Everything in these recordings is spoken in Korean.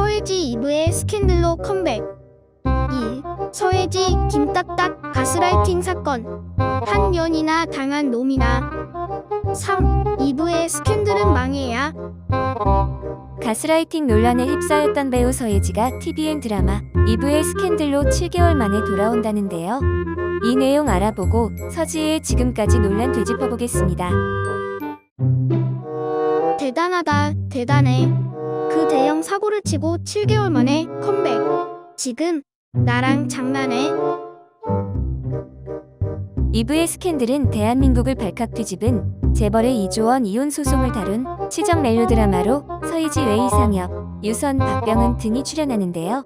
서예지 2부의 스캔들로 컴백 2. 서예지 김딱딱 가스라이팅 사건 한 연이나 당한 놈이나 3. 2부의 스캔들은 망해야 가스라이팅 논란에 휩싸였던 배우 서예지가 TVN 드라마 2부의 스캔들로 7개월 만에 돌아온다는데요. 이 내용 알아보고 서지의 지금까지 논란 되짚어보겠습니다. 대단하다 대단해 그 대형 사고를 치고 7개월 만에 컴백 지금 나랑 장난해 2부의 스캔들은 대한민국을 발칵 뒤집은 재벌의 2조 원 이혼 소송을 다룬 치정 멜로 드라마로 서예지 외 이상엽, 유선, 박병은 등이 출연하는데요.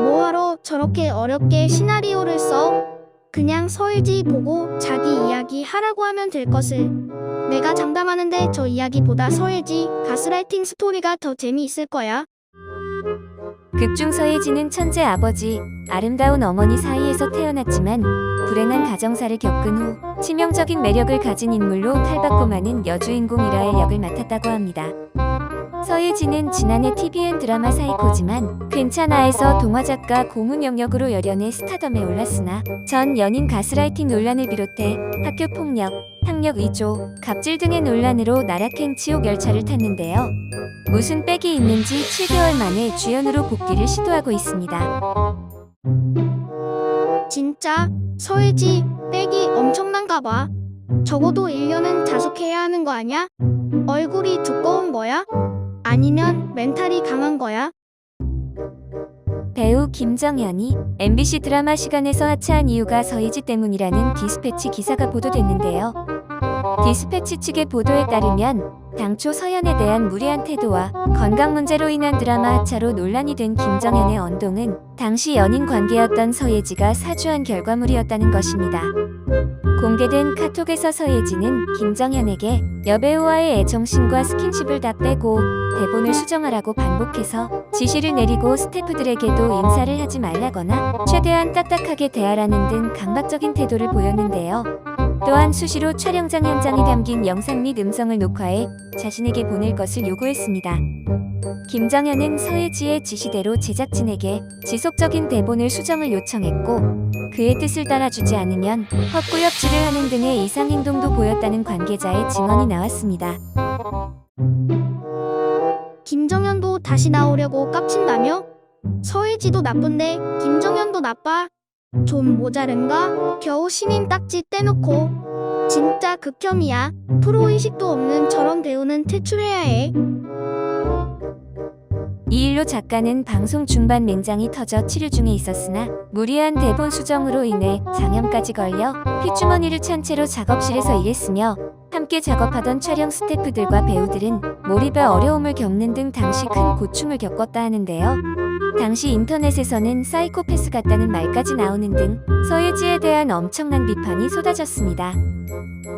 뭐하러 저렇게 어렵게 시나리오를 써? 그냥 서일지 보고 자기 이야기 하라고 하면 될 것을. 내가 장담하는데 저 이야기보다 서일지 가스라이팅 스토리가 더 재미있을 거야. 극중 서예지는 천재 아버지, 아름다운 어머니 사이에서 태어났지만 불행한 가정사를 겪은 후 치명적인 매력을 가진 인물로 마는 여주인공 이라의 역을 맡았다고 합니다. 서예지는 지난해 TVN 드라마 사이코지만 괜찮아에서 동화작가 고문 영역으로 열연해 스타덤에 올랐으나 전 연인 가스라이팅 논란을 비롯해 학교 폭력, 학력 위조, 갑질 등의 논란으로 나락행 지옥 열차를 탔는데요. 무슨 빽이 있는지 7개월 만에 주연으로 복귀를 시도하고 있습니다. 진짜 서일지 빽이 엄청난가 봐. 적어도 1년은 자숙해야 하는 거 아냐? 얼굴이 두꺼운 거야? 아니면 멘탈이 강한 거야? 배우 김정현이 MBC 드라마 시간에서 하차한 이유가 서희지 때문이라는 디스패치 기사가 보도됐는데요. 디스패치 측의 보도에 따르면 당초 서연에 대한 무례한 태도와 건강 문제로 인한 드라마 하차로 논란이 된 김정현의 언동은 당시 연인 관계였던 서예지가 사주한 결과물이었다는 것입니다. 공개된 카톡에서 서예지는 김정현에게 여배우와의 애정심과 스킨십을 다 빼고 대본을 수정하라고 반복해서 지시를 내리고 스태프들에게도 인사를 하지 말라거나 최대한 딱딱하게 대하라는 등 강박적인 태도를 보였는데요. 또한 수시로 촬영장 현장이 담긴 영상 및 음성을 녹화해 자신에게 보낼 것을 요구했습니다. 김정현은 서예지의 지시대로 제작진에게 지속적인 대본을 수정을 요청했고 그의 뜻을 따라주지 않으면 헛구역질을 하는 등의 이상 행동도 보였다는 관계자의 증언이 나왔습니다. 김정현도 다시 나오려고 깝친다며? 서일지도 나쁜데 김정현도 나빠? 좀 모자른가? 겨우 신인 딱지 떼놓고 진짜 극혐이야. 프로의식도 없는 저런 배우는 퇴출해야 해. 이 일로 작가는 방송 중반 맹장이 터져 치료 중에 있었으나 무리한 대본 수정으로 인해 장염까지 걸려 핏주머니를 찬 채로 작업실에서 일했으며 함께 작업하던 촬영 스태프들과 배우들은 몰입에 어려움을 겪는 등 당시 큰 고충을 겪었다 하는데요. 당시 인터넷에서는 사이코패스 같다는 말까지 나오는 등 서예지에 대한 엄청난 비판이 쏟아졌습니다.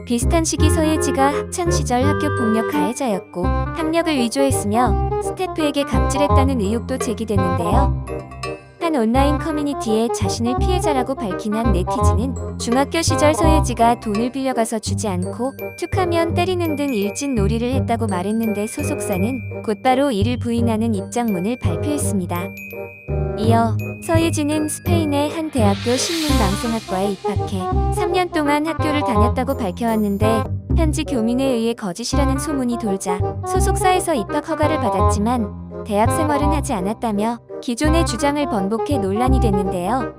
비슷한 시기 서예지가 학창 시절 학교 폭력 가해자였고 학력을 위조했으며 스태프에게 갑질했다는 의혹도 제기됐는데요. 한 온라인 커뮤니티에 자신을 피해자라고 밝힌 한 네티즌은 중학교 시절 서예지가 돈을 빌려가서 주지 않고 툭하면 때리는 등 일진 놀이를 했다고 말했는데 소속사는 곧바로 이를 부인하는 입장문을 발표했습니다. 이어 서예지는 스페인의 한 대학교 신문방송학과에 입학해 3년 동안 학교를 다녔다고 밝혀왔는데 현지 교민에 의해 거짓이라는 소문이 돌자 소속사에서 입학 허가를 받았지만 대학 생활은 하지 않았다며 기존의 주장을 번복해 논란이 됐는데요.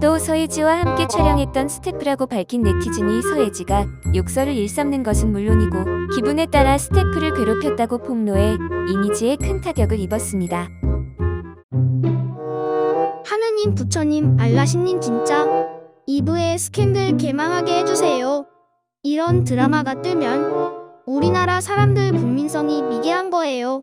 또 서예지와 함께 촬영했던 스태프라고 밝힌 네티즌이 서예지가 욕설을 일삼는 것은 물론이고 기분에 따라 스태프를 괴롭혔다고 폭로해 이미지에 큰 타격을 입었습니다. 하느님, 부처님, 알라 신님 진짜 2부의 스캔들 개망하게 해주세요. 이런 드라마가 뜨면 우리나라 사람들 국민성이 미개한 거예요.